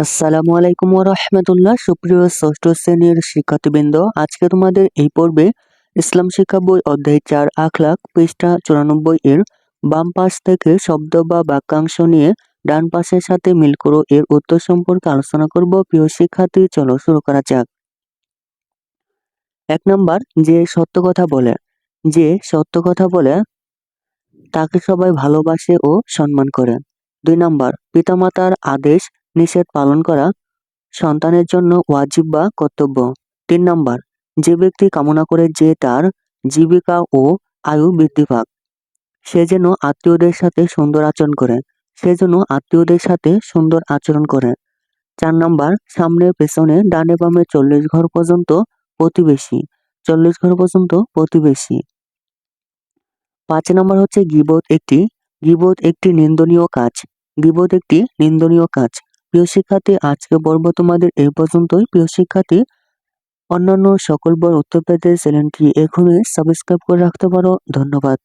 আসসালামু আলাইকুম রহমতুল্লাহ। সুপ্রিয় ষষ্ঠ শ্রেণির শিক্ষার্থীবৃন্দ, আজকে তোমাদের এই পর্বে ইসলাম শিক্ষা বই অধ্যায় চার আখলাখ পৃষ্ঠা চুরানব্বই এর বাম পাশ থেকে শব্দ বা বাক্যাংশ নিয়ে ডান পাশের সাথে মিল করো। এর উত্তর সম্পর্কে আলোচনা করব। প্রিয় শিক্ষার্থী, চলো শুরু করা যাক। এক নম্বর, যে সত্য কথা বলে। যে সত্য কথা বলে, তাকে সবাই ভালোবাসে ও সম্মান করে। দুই নম্বর, পিতামাতার আদেশ নিষেধ পালন করা সন্তানের জন্য ওয়াজিব বা কর্তব্য। তিন নম্বর, যে ব্যক্তি কামনা করে যে তার জীবিকা ও আয়ু বৃদ্ধি পাক, সে যেন আত্মীয়দের সাথে সুন্দর আচরণ করে, সে যেন আত্মীয়দের সাথে সুন্দর আচরণ করে। চার নম্বর, সামনে পেছনে ডানে বামে চল্লিশ ঘর পর্যন্ত প্রতিবেশী, চল্লিশ ঘর পর্যন্ত প্রতিবেশী। পাঁচ নম্বর হচ্ছে গিবত একটি গিবত একটি নিন্দনীয় কাজ, গিবত একটি নিন্দনীয় কাজ। প্রিয় শিক্ষার্থী আজকে পর্ব তোমাদের এই পর্যন্তই। প্রিয় শিক্ষার্থী, অন্যান্য সকল বর উত্তর পেতে চ্যানেলটি এখনই সাবস্ক্রাইব করে রাখতে পারো। ধন্যবাদ।